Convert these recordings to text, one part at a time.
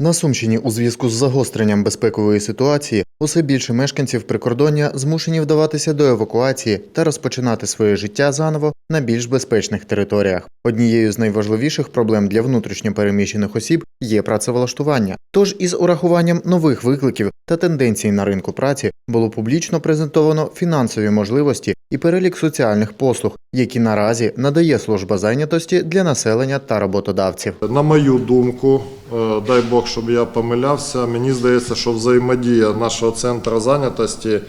На Сумщині у зв'язку з загостренням безпекової ситуації усе більше мешканців прикордоння змушені вдаватися до евакуації та розпочинати своє життя заново на більш безпечних територіях. Однією з найважливіших проблем для внутрішньо переміщених осіб є працевлаштування. Тож із урахуванням нових викликів та тенденцій на ринку праці було публічно презентовано фінансові можливості і перелік соціальних послуг, які наразі надає служба зайнятості для населення та роботодавців. На мою думку, е, дай Бог, щоб я помилявся, мені здається, що взаємодія нашого центру зайнятості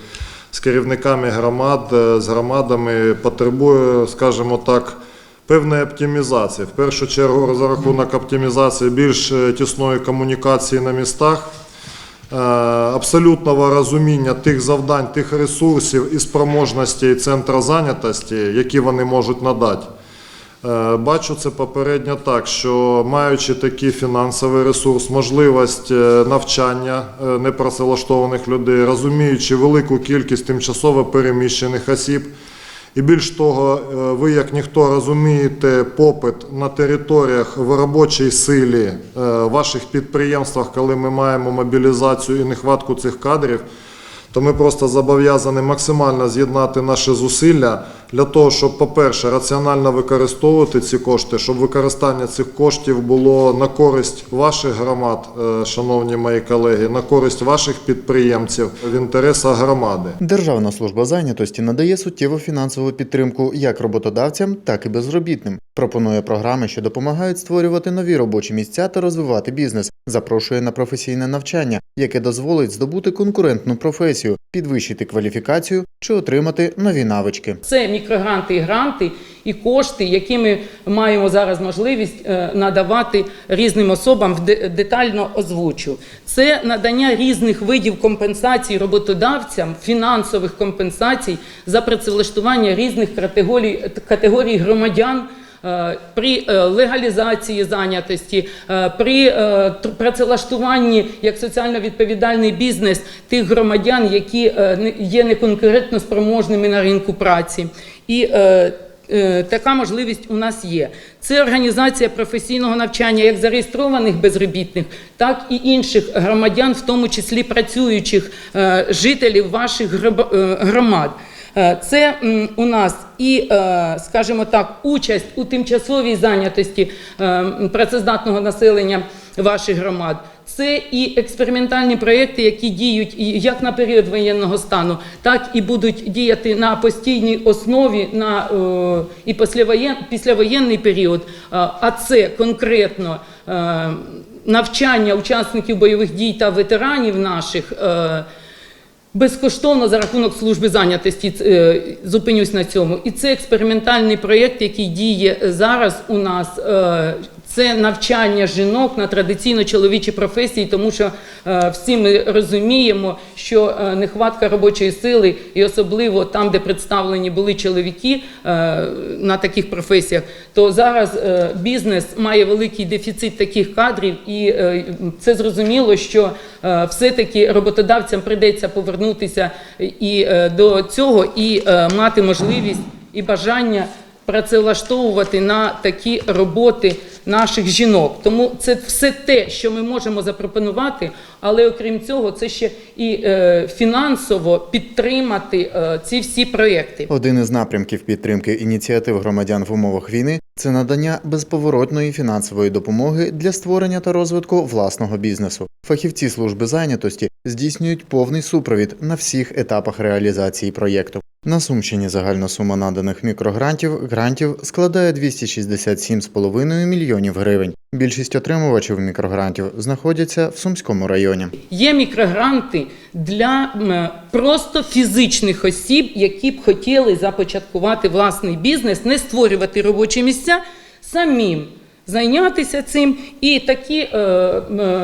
з керівниками громад, е, з громадами потребує, скажімо так, певної оптимізації. В першу чергу, за рахунок оптимізації більш е, тісної комунікації на містах. е, Абсолютного розуміння тих завдань, тих ресурсів і спроможностей центру зайнятості, які вони можуть надати. Е, Бачу це попередньо так, що маючи такий фінансовий ресурс, можливість е, навчання е, непрацевлаштованих людей, розуміючи велику кількість тимчасово переміщених осіб, і більш того, ви як ніхто розумієте попит на територіях в робочій силі е, ваших підприємствах, коли ми маємо мобілізацію і нехватку цих кадрів то ми просто зобов'язані максимально з'єднати наші зусилля для того, щоб, по-перше, раціонально використовувати ці кошти, щоб використання цих коштів було на користь ваших громад, е, шановні мої колеги, на користь ваших підприємців в інтересах громади. Державна служба зайнятості надає суттєву фінансову підтримку як роботодавцям, так і безробітним. Пропонує програми, що допомагають створювати нові робочі місця та розвивати бізнес. Запрошує на професійне навчання, яке дозволить здобути конкурентну професію, підвищити кваліфікацію чи отримати нові навички. Це мікрогранти і гранти і кошти, які ми маємо зараз можливість е, надавати різним особам детально озвучу. Це надання різних видів компенсацій роботодавцям, фінансових компенсацій за працевлаштування різних категорій, категорій громадян. Е, При е, легалізації зайнятості, е, при працевлаштуванні як соціально відповідальний бізнес тих громадян, які є неконкурентно спроможними на ринку праці. І така можливість у нас є. Це організація професійного навчання як зареєстрованих безробітних, так і інших громадян, в тому числі працюючих жителів ваших громад. Е, Це у нас і, е, скажімо так, участь у тимчасовій зайнятості е, працездатного населення ваших громад. Це і експериментальні проєкти, які діють як на період воєнного стану, так і будуть діяти на постійній основі на і післявоєн, післявоєнний період. А це конкретно навчання учасників бойових дій та ветеранів наших. Е, Безкоштовно за рахунок служби зайнятості е, зупинюсь на цьому. І це експериментальний проєкт, який діє зараз у нас. Це навчання жінок на традиційно чоловічі професії, тому що е, всі ми розуміємо, що е, нехватка робочої сили, і особливо там, де представлені були чоловіки е, на таких професіях, то зараз бізнес має великий дефіцит таких кадрів, і це зрозуміло, що все-таки роботодавцям прийдеться повернутися і до цього і мати можливість і бажання працевлаштовувати на такі роботи наших жінок. Тому це все те, що ми можемо запропонувати, але окрім цього, це ще і е, фінансово підтримати е, ці всі проєкти. Один із напрямків підтримки ініціатив громадян в умовах війни це надання безповоротної фінансової допомоги для створення та розвитку власного бізнесу. Фахівці служби зайнятості здійснюють повний супровід на всіх етапах реалізації проєкту. На Сумщині загальна сума наданих мікрогрантів грантів складає 267,5 мільйонів гривень. Більшість отримувачів мікрогрантів знаходяться в Сумському районі. Є мікрогранти для просто фізичних осіб, які б хотіли започаткувати власний бізнес, не створювати робочі місця самим. Зайнятися цим, і такий е,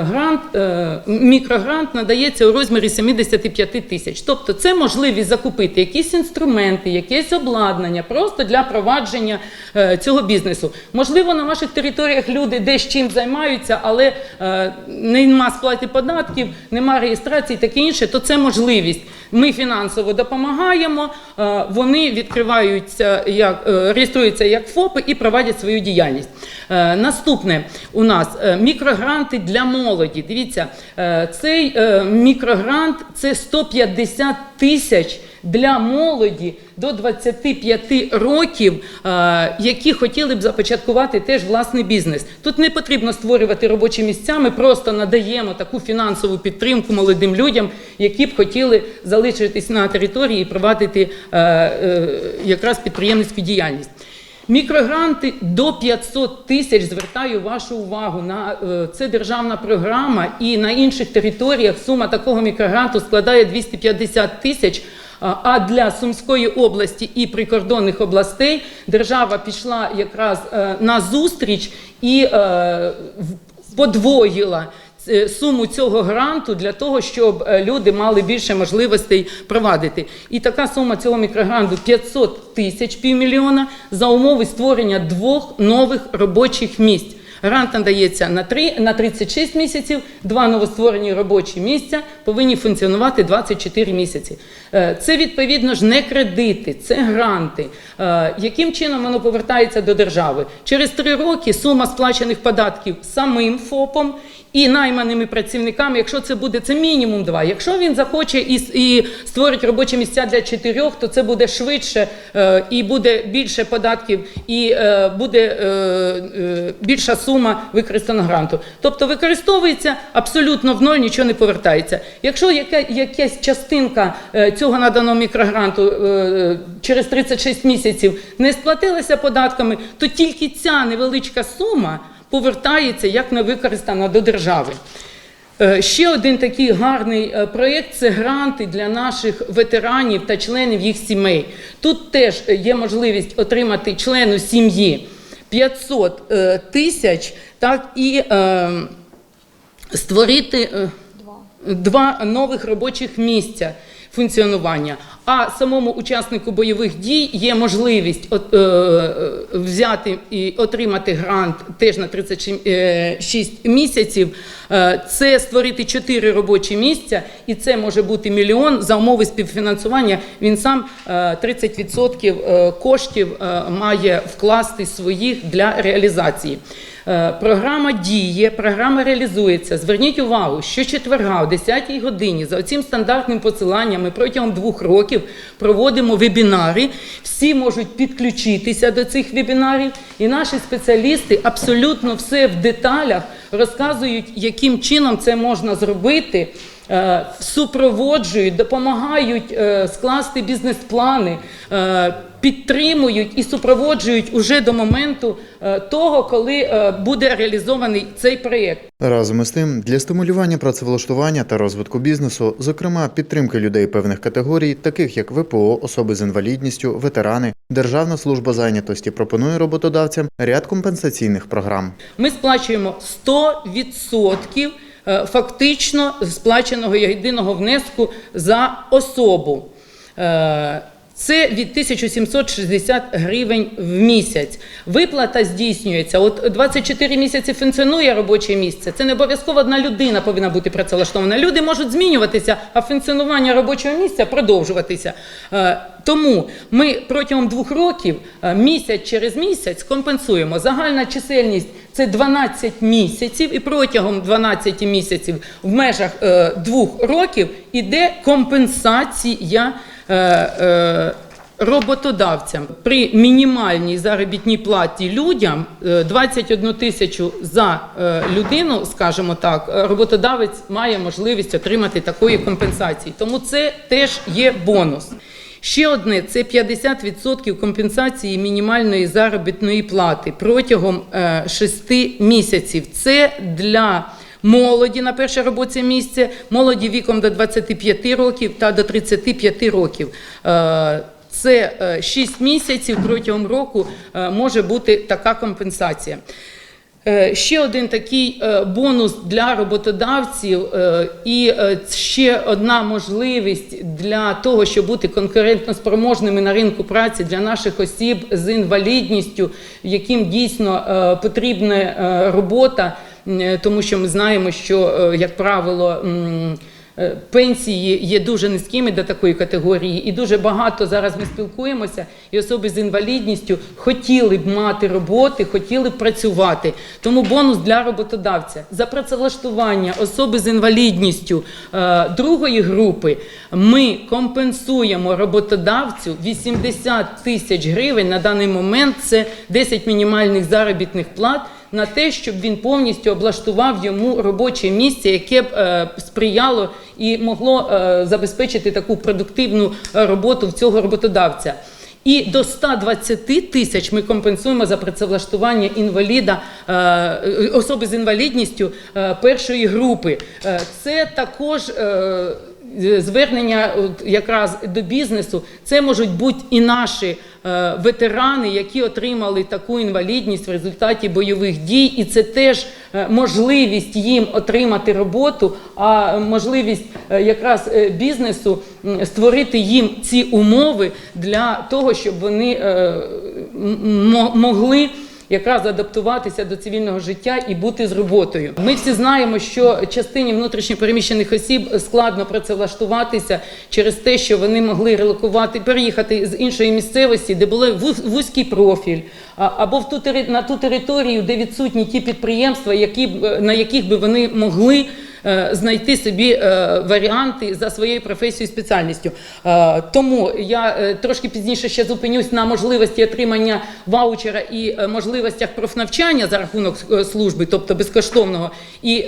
грант, е, мікрогрант надається у розмірі 75 тисяч. Тобто, це можливість закупити якісь інструменти, якесь обладнання просто для провадження е, цього бізнесу. Можливо, на ваших територіях люди десь чим займаються, але е, нема сплати податків, нема реєстрації, таке інше, то це можливість. Ми фінансово допомагаємо, е, вони відкриваються як е, реєструються як ФОПи і проводять свою діяльність. Е, Наступне у нас е, мікрогранти для молоді. Дивіться, е, цей е, мікрогрант це 150 тисяч для молоді до 25 років, е, які хотіли б започаткувати теж власний бізнес. Тут не потрібно створювати робочі місця. Ми просто надаємо таку фінансову підтримку молодим людям, які б хотіли залишитись на території і провадити е, е, якраз підприємницьку діяльність. Мікрогранти до 500 тисяч звертаю вашу увагу на е, це державна програма, і на інших територіях сума такого мікрогранту складає 250 тисяч. А для Сумської області і прикордонних областей держава пішла якраз е, на зустріч і е, подвоїла суму цього гранту для того, щоб е, люди мали більше можливостей провадити. І така сума цього мікрогранту 500 тисяч півмільйона за умови створення двох нових робочих місць. Грант надається на, 3, на 36 місяців, два новостворені робочі місця повинні функціонувати 24 місяці. Е, Це відповідно ж не кредити, це гранти. Е, Яким чином воно повертається до держави? Через три роки сума сплачених податків самим ФОПом і найманими працівниками, якщо це буде це мінімум два. Якщо він захоче і, і створить робочі місця для чотирьох, то це буде швидше е, і буде більше податків, і буде більша сума використаного гранту. Тобто використовується абсолютно в ноль, нічого не повертається. Якщо яка, якась частинка е, цього наданого мікрогранту е, через 36 місяців не сплатилася податками, то тільки ця невеличка сума повертається як не використана до держави. Е, Ще один такий гарний проєкт це гранти для наших ветеранів та членів їх сімей. Тут теж є можливість отримати члену сім'ї 500 е, тисяч, так і е, створити е, два нових робочих місця функціонування. А самому учаснику бойових дій є можливість от, е, е, взяти і отримати грант теж на 36 місяців. Е, це створити 4 робочі місця, і це може бути мільйон за умови співфінансування. Він сам е, 30% е, коштів е, має вкласти своїх для реалізації. Е, Програма діє, програма реалізується. Зверніть увагу, що четверга о 10 годині за оцим стандартним посиланням ми протягом двох років проводимо вебінари. Всі можуть підключитися до цих вебінарів, і наші спеціалісти абсолютно все в деталях розказують, яким чином це можна зробити. Е, Супроводжують, допомагають е, скласти бізнес-плани, е, підтримують і супроводжують уже до моменту того, коли буде реалізований цей проєкт. Разом із тим, для стимулювання працевлаштування та розвитку бізнесу, зокрема підтримки людей певних категорій, таких як ВПО, особи з інвалідністю, ветерани, Державна служба зайнятості пропонує роботодавцям ряд компенсаційних програм. Ми сплачуємо 100% е, фактично сплаченого єдиного внеску за особу. Це від 1760 гривень в місяць. Виплата здійснюється. От 24 місяці функціонує робоче місце. Це не обов'язково одна людина повинна бути працевлаштована. Люди можуть змінюватися, а функціонування робочого місця продовжуватися. Е, Тому ми протягом двох років е, місяць через місяць компенсуємо. Загальна чисельність це 12 місяців, і протягом 12 місяців в межах е, двох років іде компенсація. Е, е, Роботодавцям при мінімальній заробітній платі людям е, 21 тисячу за е, людину, скажімо так, е, роботодавець має можливість отримати такої компенсації. Тому це теж є бонус. Ще одне це 50% компенсації мінімальної заробітної плати протягом 6 місяців. Це для молоді на перше робоче місце, молоді віком до 25 років та до 35 років. Е, Це 6 місяців протягом року е, може бути така компенсація. Е, Ще один такий е, бонус для роботодавців е, і е, ще одна можливість для того, щоб бути конкурентноспроможними на ринку праці для наших осіб з інвалідністю, яким дійсно е, потрібна е, робота, е, тому що ми знаємо, що, е, як правило, е, пенсії є дуже низькими до такої категорії, і дуже багато зараз ми спілкуємося, і особи з інвалідністю хотіли б мати роботи, хотіли б працювати. Тому бонус для роботодавця за працевлаштування особи з інвалідністю е, другої групи ми компенсуємо роботодавцю 80 тисяч гривень на даний момент. Це 10 мінімальних заробітних плат на те, щоб він повністю облаштував йому робоче місце, яке б е, сприяло і могло е, забезпечити таку продуктивну е, роботу в цього роботодавця. І до 120 тисяч ми компенсуємо за працевлаштування інваліда е, особи з інвалідністю е, першої групи. Е, це також. Е, Звернення от, якраз до бізнесу це можуть бути і наші е, ветерани, які отримали таку інвалідність в результаті бойових дій, і це теж е, можливість їм отримати роботу, а можливість якраз бізнесу створити їм ці умови для того, щоб вони могли якраз адаптуватися до цивільного життя і бути з роботою. Ми всі знаємо, що частині внутрішньопереміщених осіб складно працевлаштуватися через те, що вони могли релокувати, переїхати з іншої місцевості, де були вузький профіль, або в ту на ту територію, де відсутні ті підприємства, які е, на яких би вони могли. е, Знайти собі е, варіанти за своєю професією і спеціальністю. Тому я трошки пізніше ще зупинюсь на можливості отримання ваучера і можливостях профнавчання за рахунок служби, тобто безкоштовного, і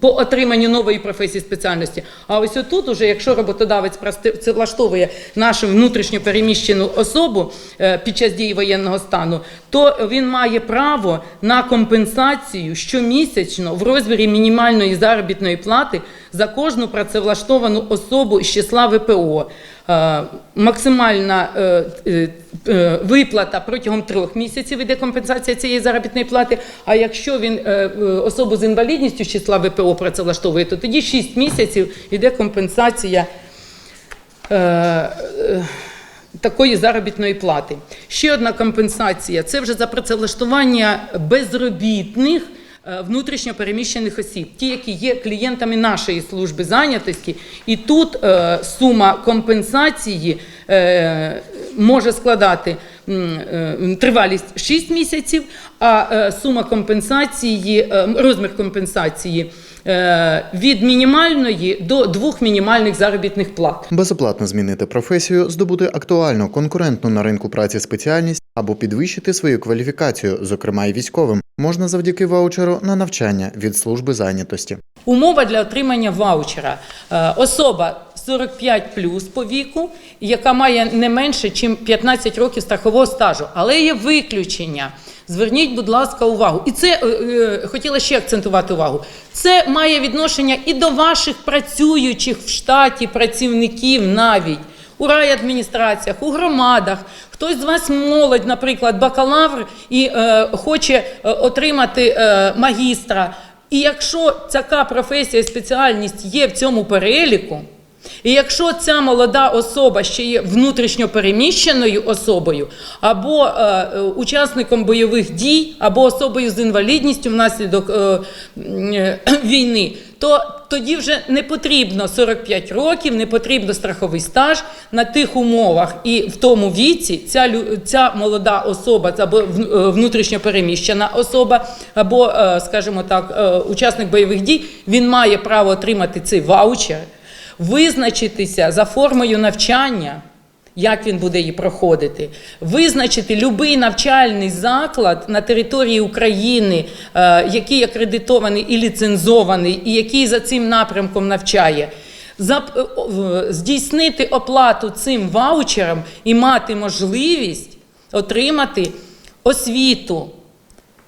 по отриманню нової професії спеціальності. А ось отут, уже, якщо роботодавець працевлаштовує нашу внутрішньо переміщену особу е, під час дії воєнного стану, то він має право на компенсацію щомісячно в розмірі мінімальної заробітної плати за кожну працевлаштовану особу з числа ВПО. Е, Максимальна е, е, виплата протягом трьох місяців іде компенсація цієї заробітної плати. А якщо він особу з інвалідністю з числа ВПО працевлаштовує, то тоді 6 місяців іде компенсація. Такої заробітної плати. Ще одна компенсація це вже за працевлаштування безробітних внутрішньо переміщених осіб, ті, які є клієнтами нашої служби зайнятості. І тут е, сума компенсації е, може складати е, тривалість 6 місяців, а е, сума компенсації, е, розмір компенсації е, від мінімальної до двох мінімальних заробітних плат. Безоплатно змінити професію, здобути актуальну, конкурентну на ринку праці спеціальність або підвищити свою кваліфікацію, зокрема й військовим, можна завдяки ваучеру на навчання від служби зайнятості. Умова для отримання ваучера. Е, Особа 45 плюс по віку, яка має не менше, ніж 15 років страхового стажу. Але є виключення. Зверніть, будь ласка, увагу. І це е, е, хотіла ще акцентувати увагу. Це має відношення і до ваших працюючих в штаті працівників навіть. У райадміністраціях, у громадах, хтось з вас молодь, наприклад, бакалавр і е, хоче е, отримати е, магістра. І якщо ця професія і спеціальність є в цьому переліку, і якщо ця молода особа ще є внутрішньо переміщеною особою, або е, е, учасником бойових дій, або особою з інвалідністю внаслідок е, е, війни, то тоді вже не потрібно 45 років, не потрібно страховий стаж на тих умовах. І в тому віці ця, ця молода особа або е, внутрішньо переміщена особа, або, е, скажімо так, учасник бойових дій, він має право отримати цей ваучер визначитися за формою навчання, як він буде її проходити, визначити будь-який навчальний заклад на території України, е, який акредитований і ліцензований, і який за цим напрямком навчає. е, Здійснити оплату цим ваучером і мати можливість отримати освіту.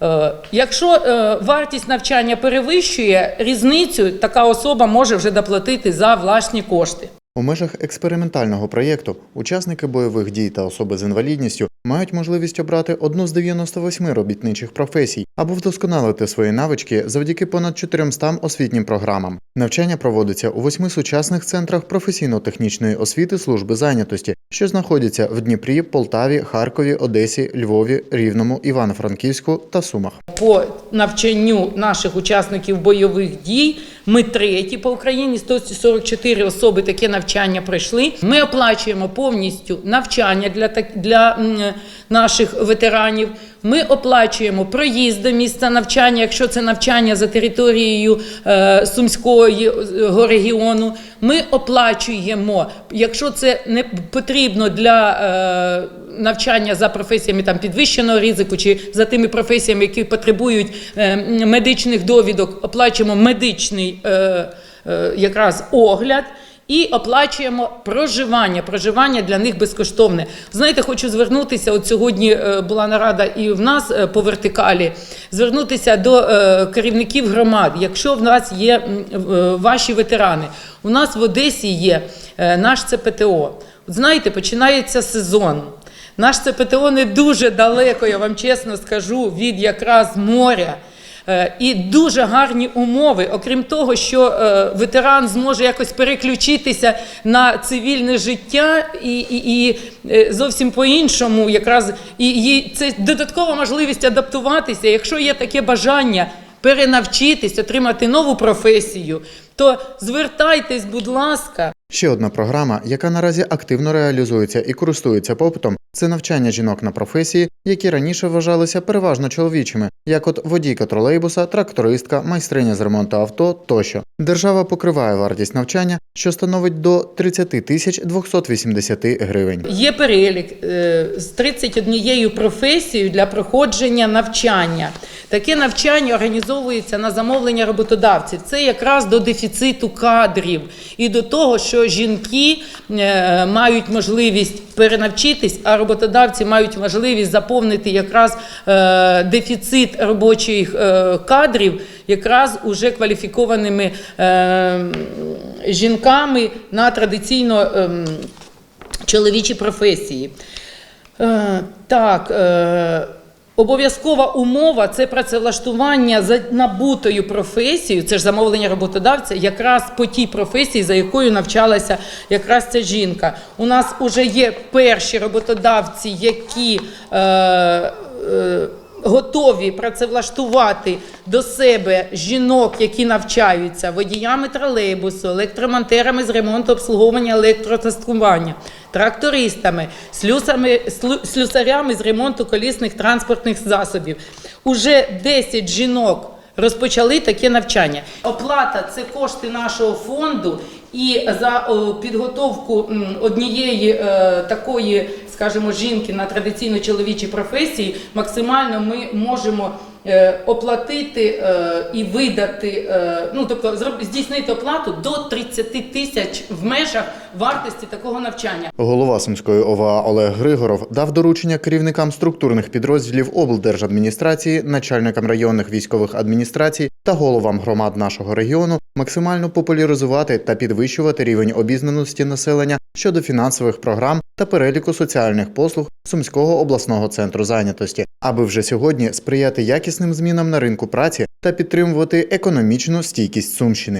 Е, Якщо е, вартість навчання перевищує різницю, така особа може вже доплатити за власні кошти. У межах експериментального проєкту учасники бойових дій та особи з інвалідністю мають можливість обрати одну з 98 робітничих професій або вдосконалити свої навички завдяки понад 400 освітнім програмам. Навчання проводиться у восьми сучасних центрах професійно-технічної освіти служби зайнятості, що знаходяться в Дніпрі, Полтаві, Харкові, Одесі, Львові, Рівному, Івано-Франківську та Сумах. По навчанню наших учасників бойових дій ми треті по Україні. 144 особи таке навчання пройшли. Ми оплачуємо повністю навчання для так для наших ветеранів. Ми оплачуємо проїзд до місця навчання, якщо це навчання за територією е, Сумського е, регіону. Ми оплачуємо, якщо це не потрібно для е, навчання за професіями там підвищеного ризику чи за тими професіями, які потребують медичних довідок, оплачуємо медичний якраз огляд. І оплачуємо проживання. Проживання для них безкоштовне. Знаєте, хочу звернутися. От сьогодні е, була нарада і в нас е, по вертикалі. Звернутися до е, керівників громад. Якщо в нас є ваші ветерани, у нас в Одесі є наш ЦПТО. Знаєте, починається сезон. Наш ЦПТО не дуже далеко, я вам чесно скажу, від якраз моря. Е, І дуже гарні умови, окрім того, що е, ветеран зможе якось переключитися на цивільне життя і, і, і е, зовсім по-іншому, якраз і, і це додаткова можливість адаптуватися. Якщо є таке бажання перенавчитись, отримати нову професію, то звертайтесь, будь ласка. Ще одна програма, яка наразі активно реалізується і користується попитом, це навчання жінок на професії, які раніше вважалися переважно чоловічими, як от водійка тролейбуса, трактористка, майстриня з ремонту авто тощо. Держава покриває вартість навчання, що становить до 30 тисяч 280 гривень. Є перелік е, з 31 професією для проходження навчання. Таке навчання організовується на замовлення роботодавців. Це якраз до дефіциту кадрів і до того, що жінки е, мають можливість перенавчитись, а роботодавці мають можливість заповнити якраз е, дефіцит робочих е, кадрів, якраз уже кваліфікованими жінками на традиційно. ем, чоловічі професії. Так, обов'язкова умова це працевлаштування за набутою професією, це ж замовлення роботодавця, якраз по тій професії, за якою навчалася якраз ця жінка. У нас вже є перші роботодавці, які. Е, е, Готові працевлаштувати до себе жінок, які навчаються водіями тролейбусу, електромонтерами з ремонту обслуговування електротестування, трактористами, слюсами, слюсарями з ремонту колісних транспортних засобів. Уже 10 жінок розпочали таке навчання. Оплата це кошти нашого фонду, і за підготовку однієї е, такої, скажімо, жінки на традиційно чоловічій професії максимально ми можемо. е, Оплатити е, і видати, е, ну тобто здійснити оплату до 30 тисяч в межах вартості такого навчання. Голова Сумської ОВА Олег Григоров дав доручення керівникам структурних підрозділів облдержадміністрації, начальникам районних військових адміністрацій та головам громад нашого регіону максимально популяризувати та підвищувати рівень обізнаності населення щодо фінансових програм та переліку соціальних послуг Сумського обласного центру зайнятості, аби вже сьогодні сприяти якісним змінам на ринку праці та підтримувати економічну стійкість Сумщини.